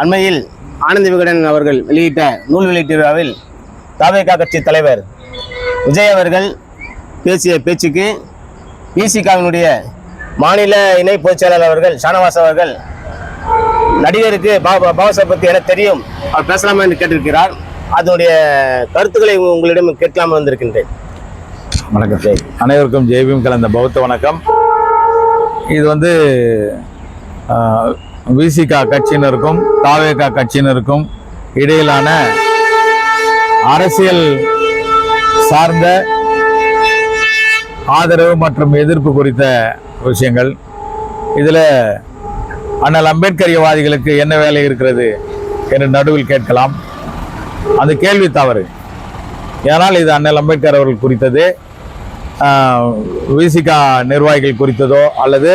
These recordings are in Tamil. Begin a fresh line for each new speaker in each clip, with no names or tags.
அண்மையில் ஆனந்த விகடன் அவர்கள் வெளியிட்ட நூல் வெளியீட்டு விழாவில் தாவேகா கட்சி தலைவர் விஜய் அவர்கள் பேசிய பேச்சுக்கு பிசிகாவினுடைய மாநில இணை பொதுச் செயலாளர் அவர்கள் ஷானவாஸ் அவர்கள் நடிகருக்கு பாபா பாபாசாஹ் பற்றி எனக்கு தெரியும். அவர் பேசலாமா என்று கேட்டிருக்கிறார். அதனுடைய கருத்துக்களை உங்களிடம் கேட்கலாமா வந்திருக்கின்றேன்.
வணக்கம். அனைவருக்கும் ஜெய்பீம் கலந்த பௌத்த வணக்கம். இது வந்து விசிகா கட்சியினருக்கும் தாவேகா கட்சியினருக்கும் இடையிலான அரசியல் சார்ந்த ஆதரவு மற்றும் எதிர்ப்பு குறித்த விஷயங்கள். இதில் அண்ணல் அம்பேத்கரியவாதிகளுக்கு என்ன வேலை இருக்கிறது என்று நடுவில் கேட்கலாம். அந்த கேள்வி தவறு. ஏனால் இது அண்ணல் அம்பேத்கர் அவர்கள் குறித்தது. விசிகா நிர்வாகிகள் குறித்ததோ அல்லது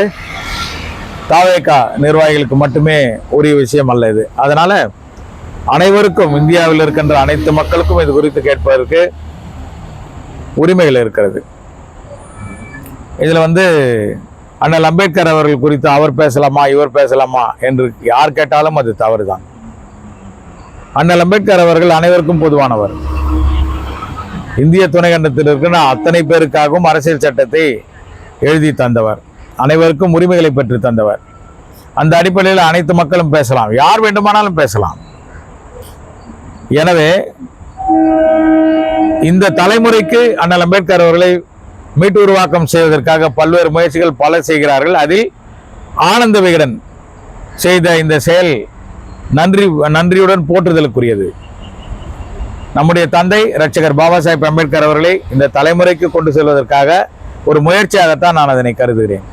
தாவேகா நிர்வாகிகளுக்கு மட்டுமே உரிய விஷயம் அல்ல இது. அதனால அனைவருக்கும் இந்தியாவில் இருக்கின்ற அனைத்து மக்களுக்கும் இது குறித்து கேட்பதற்கு உரிமைகள் இருக்கிறது. இதில் வந்து அண்ணல் அம்பேத்கர் அவர்கள் குறித்து அவர் பேசலாமா இவர் பேசலாமா என்று யார் கேட்டாலும் அது தவறு தான் அண்ணல் அம்பேத்கர் அவர்கள் அனைவருக்கும் பொதுவானவர். இந்திய துணைக்கண்டத்தில் இருக்கிற அத்தனை பேருக்காகவும் அரசியல் சட்டத்தை எழுதி தந்தவர். அனைவருக்கும் உரிமைகளை பெற்று தந்தவர். அந்த அடிப்படையில் அனைத்து மக்களும் பேசலாம். யார் வேண்டுமானாலும் பேசலாம். எனவே இந்த தலைமுறைக்கு அண்ணல் அம்பேத்கர் அவர்களை மீட்டு உருவாக்கம் செய்வதற்காக பல்வேறு முயற்சிகள் பல செய்கிறார்கள். அதில் ஆனந்த விகடன் செய்த இந்த செயல் நன்றி நன்றியுடன் போற்றுதலுக்குரியது. நம்முடைய தந்தை ரட்சகர் பாபா சாஹேப் அம்பேத்கர் அவர்களை இந்த தலைமுறைக்கு கொண்டு செல்வதற்காக ஒரு முயற்சியாகத்தான் நான் அதனை கருதுகிறேன்.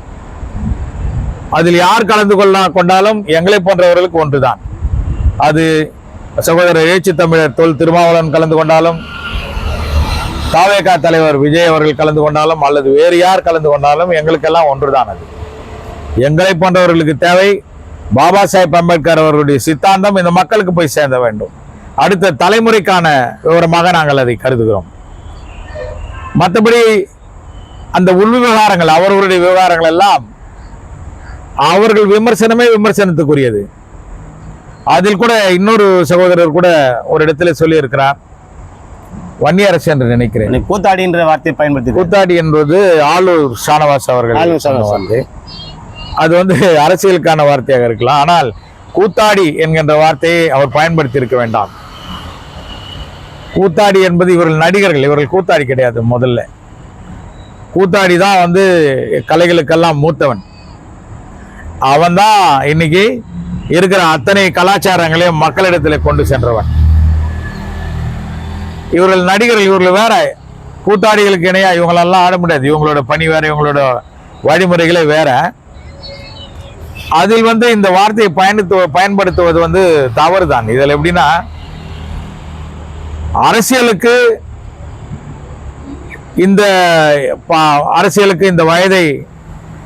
அதில் யார் கலந்து கொள்ள கொண்டாலும் எங்களை போன்றவர்களுக்கு ஒன்றுதான். அது சகோதரர் எழுச்சி தமிழர் தொல் திருமாவளவன் கலந்து கொண்டாலும் தாவேகா தலைவர் விஜய் அவர்கள் கலந்து கொண்டாலும் அல்லது வேறு யார் கலந்து கொண்டாலும் எங்களுக்கெல்லாம் ஒன்றுதான் அது. எங்களை போன்றவர்களுக்கு தேவை பாபா சாஹேப் அம்பேத்கர் அவர்களுடைய சித்தாந்தம் இந்த மக்களுக்கு போய் சேர்ந்த வேண்டும். அடுத்த தலைமுறைக்கான விவரமாக நாங்கள் அதை கருதுகிறோம். மற்றபடி அந்த உள் விவகாரங்கள் அவர்களுடைய விவகாரங்கள் எல்லாம் அவர்கள் விமர்சனமே விமர்சனத்துக்குரியது. அதில் கூட இன்னொரு சகோதரர் கூட ஒரு இடத்துல சொல்லியிருக்கிறார். வன்னியரசு என்று நினைக்கிறேன்.
கூத்தாடின்ற வார்த்தையை பயன்படுத்தி
கூத்தாடி என்பது ஆளூர் ஷானவாஸ் அவர்கள்
ஆளூர் ஷானவாஸ்.
அது வந்து அரசியலுக்கான வார்த்தையாக இருக்கலாம். ஆனால் கூத்தாடி என்கின்ற வார்த்தையை அவர் பயன்படுத்தி இருக்க வேண்டாம். கூத்தாடி என்பது இவர்கள் நடிகர்கள். இவர்கள் கூத்தாடி கிடையாது முதல்ல. கூத்தாடி தான் வந்து கலைகளுக்கெல்லாம் மூத்தவன். அவன் தான் இன்னைக்கு இருக்கிற அத்தனை கலாச்சாரங்களையும் மக்களிடத்தில் கொண்டு சென்றவன். இவர்கள் நடிகர்கள் இவர்கள் வேற கூத்தாடிகளுக்கு இணையா இவங்களெல்லாம் ஆட முடியாது. இவங்களோட பணி வேற இவங்களோட வழிமுறைகளே வேற. அதில் வந்து இந்த வார்த்தையை பயணித்து பயன்படுத்துவது வந்து தவறு தான் இதில் எப்படின்னா அரசியலுக்கு இந்த அரசியலுக்கு இந்த வயதை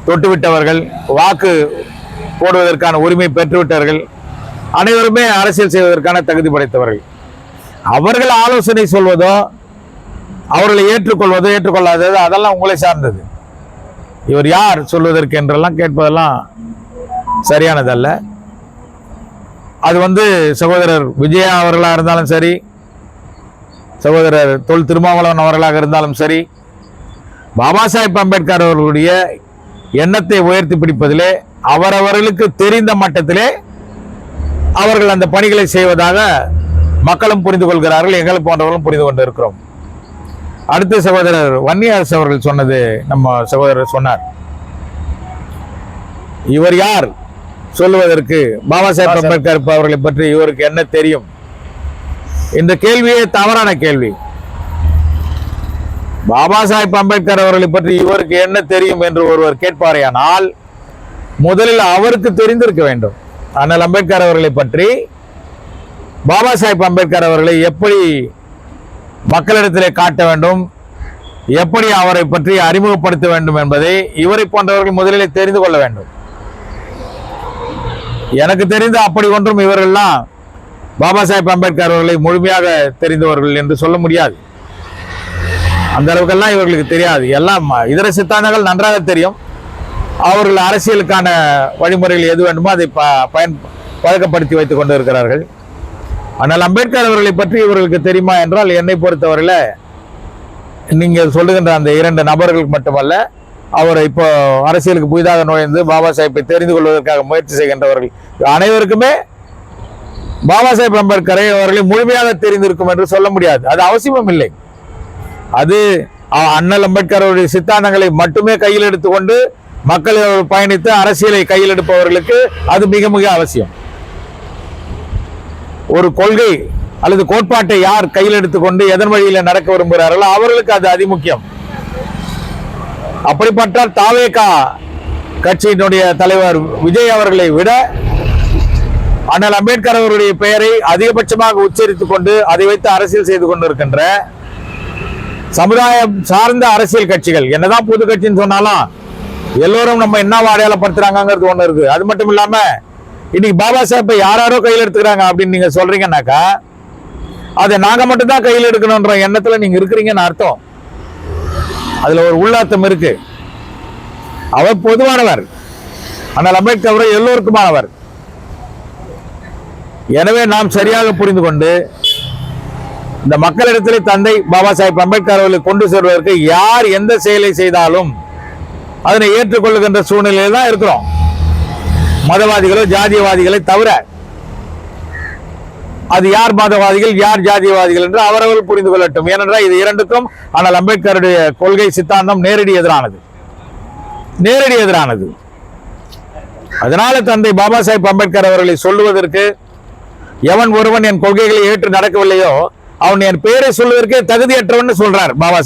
தொட்டுவிட்டவர்கள் வாக்கு போடுவதற்கான உரிமை பெற்றுவிட்டவர்கள் அனைவருமே அரசியல் செய்வதற்கான தகுதி படைத்தவர்கள். அவர்கள் ஆலோசனை சொல்வதோ அவர்களை ஏற்றுக்கொள்வதோ ஏற்றுக்கொள்ளாததோ அதெல்லாம் உங்களை சார்ந்தது. இவர் யார் சொல்வதற்கு என்றெல்லாம் கேட்பதெல்லாம் சரியானதல்ல. அது வந்து சகோதரர் விஜயா அவர்களாக இருந்தாலும் சரி சகோதரர் தொல் திருமாவளவன் அவர்களாக இருந்தாலும் சரி பாபா சாஹேப் அம்பேத்கர் அவர்களுடைய எண்ணத்தை உயர்த்தி பிடிப்பதிலே அவரவர்களுக்கு தெரிந்த மட்டத்திலே அவர்கள் அந்த பணிகளை செய்வதாக மக்களும் புரிந்து கொள்கிறார்கள் எங்களை போன்றவர்களும் புரிந்து கொண்டு இருக்கிறோம் அடுத்த சகோதரர் வன்னியரசு அவர்கள் சொன்னது நம்ம சகோதரர் சொன்னார். இவர் யார்? சொல்லுவதற்கு பாபா சாஹேப். அம்பேத்கர் அவர்களை பற்றி இவருக்கு என்ன தெரியும்? இந்த கேள்வியே தவறான கேள்வி. பாபா சாஹேப் அம்பேத்கர் அவர்களை பற்றி இவருக்கு என்ன தெரியும் என்று ஒருவர் கேட்பாரேயானால் முதலில் அவருக்கு தெரிந்திருக்க வேண்டும். அண்ணல் அம்பேத்கர் அவர்களை பற்றி பாபா சாஹேப் அம்பேத்கர் அவர்களை எப்படி மக்களிடத்திலே காட்ட வேண்டும் எப்படி அவரை பற்றி அறிமுகப்படுத்த வேண்டும் என்பதை இவரை போன்றவர்கள் முதலில் தெரிந்து கொள்ள வேண்டும். எனக்கு தெரிந்த அப்படி ஒன்றும் இவர்கள்லாம் பாபா சாஹிப் அம்பேத்கர் அவர்களை முழுமையாக தெரிந்தவர்கள் என்று சொல்ல முடியாது. அந்த அளவுக்கெல்லாம் இவர்களுக்கு தெரியாது. எல்லாம் இதர சித்தாந்தங்கள் நன்றாக தெரியும். அவர்கள் அரசியலுக்கான வழிமுறைகள் எது வேண்டுமோ அதை ப பயன் பழக்கப்படுத்தி வைத்துக் கொண்டு இருக்கிறார்கள் ஆனால் அம்பேத்கர் அவர்களை பற்றி இவர்களுக்கு தெரியுமா என்றால் என்னை பொறுத்தவரையில் நீங்கள் சொல்லுகின்ற அந்த இரண்டு நபர்களுக்கு மட்டுமல்ல அவர் இப்போ அரசியலுக்கு புதிதாக நுழைந்து பாபா சாஹிப்பை தெரிந்து கொள்வதற்காக முயற்சி செய்கின்றவர்கள் அனைவருக்குமே பாபா சாஹிப் அம்பேத்கரை அவர்களை முழுமையாக தெரிந்திருக்கும் என்று சொல்ல முடியாது. அது அவசியமும் இல்லை அது அண்ணல் அம்பேத்கருடைய சித்தாந்தங்களை மட்டுமே கையில் எடுத்துக்கொண்டு மக்கள் பயணித்து அரசியலை கையில் எடுப்பவர்களுக்கு அது மிக மிக அவசியம். ஒரு கொள்கை அல்லது கோட்பாட்டை யார் கையில் எடுத்துக்கொண்டு எதன் வழியில நடக்க விரும்புகிறார்களோ அவர்களுக்கு அது அதிமுக்கியம். அப்படிப்பட்ட தாவேகா கட்சியினுடைய தலைவர் விஜய் அவர்களை விட அண்ணல் அம்பேத்கர் அவருடைய பெயரை அதிகபட்சமாக உச்சரித்துக் கொண்டு அதை வைத்து அரசியல் செய்து கொண்டிருக்கின்ற சமுதாயம் சார்ந்த அரசியல் கட்சிகள். என்னதான் புது கட்சின்னு சொன்னாலும் எல்லோரும் நம்ம என்ன அடையாளப்படுத்துறாங்கிறது ஒண்ணு இருக்கு. அது மட்டும் இல்லாம இன்னைக்கு பாபா சாஹிப்பை யாராரோ கையில் எடுத்துக்கிறாங்க அப்படின்னு நீங்க சொல்றீங்கன்னாக்கா அதை நாங்க மட்டும் தான் கையில் எடுக்கணும்ன்ற எண்ணத்துல நீங்க இருக்கிறீங்கன்னு அர்த்தம். அதுல ஒரு உள்ளார்த்தம் இருக்கு. அவர் பொதுவானவர். ஆனால் அம்பேத்கர் அவரை எல்லோருக்குமானவர். எனவே நாம் சரியாக புரிந்து கொண்டு இந்த மக்களிடத்திலே தந்தை பாபா சாஹிப் அம்பேத்கர் அவர்களை கொண்டு செல்வதற்கு யார் எந்த செயலை செய்தாலும் அதனை ஏற்றுக்கொள்ளுகின்ற சூழ்நிலையில் தான் இருக்கிறோம். மதவாதிகளோ ஜாதியவாதிகளை தவிர அது யார் மதவாதிகள் யார் ஜாதியவாதிகள் என்று அவரவர்கள் புரிந்து கொள்ளட்டும். ஏனென்றால் இது இரண்டுக்கும் ஆனால் அம்பேத்கருடைய கொள்கை சித்தாந்தம் நேரடி எதிரானது. நேரடி எதிரானது. அதனால தந்தை பாபா சாஹிப் அம்பேத்கர் அவர்களை சொல்லுவதற்கு எவன் ஒருவன் என் கொள்கைகளை ஏற்று நடக்கவில்லையோ அவன் என் பெயரை சொல்வதற்கே தகுதியற்றவன் சொல்றார் பாபா